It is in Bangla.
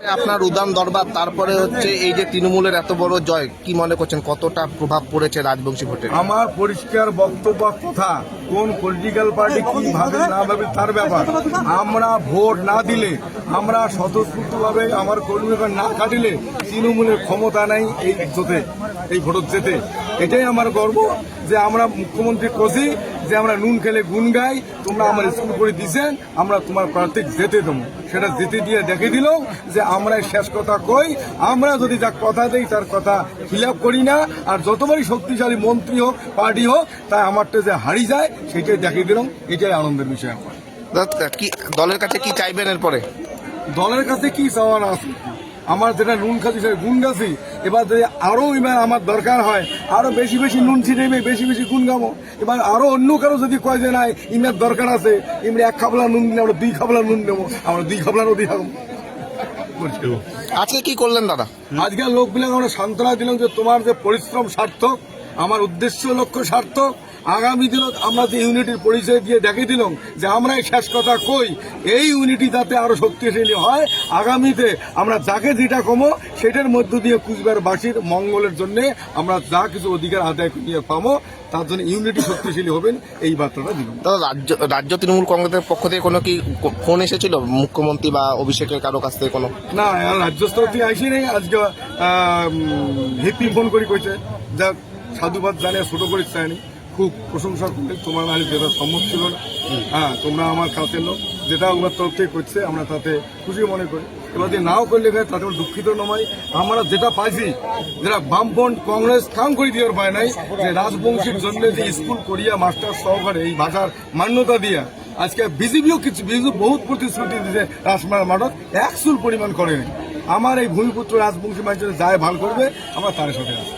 আপনার উদান দরবার তারপরে হচ্ছে এই যে তৃণমূলের এত বড় জয় কি মনে করছেন? কতটা প্রভাব পড়েছে রাজবংশী ভোটে? আমার পরিষ্কার বক্তব্য কথা কোন পলিটিক্যাল পার্টি কি ভাবে না ভাবে তার ব্যাপার। আমরা ভোট না দিলে আমরা স্বতঃস্ফূর্তভাবে আমার কর্মীকে না কাটিলে তৃণমূলের ক্ষমতা নাই এই জোতে এই ভোটত যেতে এটাই আমার গর্ব যে আমরা মুখ্যমন্ত্রী কষি যে আমরা নুন খেলে গুন গাই তোমরা আমার স্কুল করে দিছেন আমরা তোমার প্রার্থী যেতে দেবো। সেটা যেতে দিয়ে দেখে দিল যে আমরা শেষ কথা কই আমরা যদি যা কথা দেই তার কথা ফিল করি না। আর যতবারই শক্তিশালী মন্ত্রী হোক পার্টি হোক তাই আমারটা যে হারিয়ে যায় সেটাই দেখিয়ে দিলাম। এটাই আনন্দের বিষয় আমার। কি দলের কাছে কি চাইবেন এরপরে? দলের কাছে কি চাওয়ার আছে? আমার যেটা নুন খাচ্ছি সেটা গুণ গাছি এবার যদি আরও এবার আমার দরকার হয় আরও বেশি বেশি নুন ছিটাইবে বেশি বেশি গুণ গাবো এবার আরও অন্য কারও যদি কয় যে নাই ইমের দরকার আছে ইমরে এক খাবলা নুন দিলে আমরা দুই খাবলা নুন নেব আমরা দুই খাবলা নদী খাব আজকে কি করলেন দাদা? আজকের লোকগুলোকে আমরা সান্ত্বনা দিলাম যে তোমার যে পরিশ্রম সার্থক আমার উদ্দেশ্য লক্ষ্য সার্থক আগামী দিনত আমরা যে ইউনিটির পরিচয় দিয়ে দেখে দিলাম যে আমরা এই শেষ কথা কই এই ইউনিটি যাতে আরও শক্তিশালী হয় আগামীতে আমরা যাকে যেটা কমো সেটার মধ্য দিয়ে কুচবিহারবাসীর মঙ্গলের জন্য আমরা যা কিছু অধিকার আদায় করিয়ে পাবো তার জন্য ইউনিটি শক্তিশালী হবেন এই বার্তাটা দিলাম। দাদা রাজ্য রাজ্য তৃণমূল কংগ্রেসের পক্ষ থেকে কোনো কি ফোন এসেছিল? মুখ্যমন্ত্রী বা অভিষেকের কারও কাছ থেকে কোনো? না রাজ্য স্তর থেকে আইসি নেই আজকে হিপি ফোন করে কইছে যা সাধুবাদ জানিয়ে ছোট করে চায়নি। খুব প্রশংসা করলে তোমার না যেটা সম্মত ছিল না। হ্যাঁ তোমরা আমার কাছে লোক যেটা ওনার তরফ থেকে করছে, আমরা তাতে খুশি মনে করি। এবার যদি নাও করলে তাতে দুঃখিত নয়। আমরা যেটা পাইছি, যেটা বামপন্থ কংগ্রেস কাম করে দেওয়ার পায় নাই, যে রাজবংশীর জন্য যে স্কুল করিয়া, মাস্টার সহকারে এই ভাষার মান্যতা দিয়া, আজকে বিজেপিও কিছু বিজেপি বহুত প্রতিশ্রুতি দিয়েছে রাজমার মাঠত, এক চুল পরিমাণ করেনি। আমার এই ভূমিপুত্র রাজবংশী মানুষের যায় ভালো করবে, আমরা তার সাথে আছি।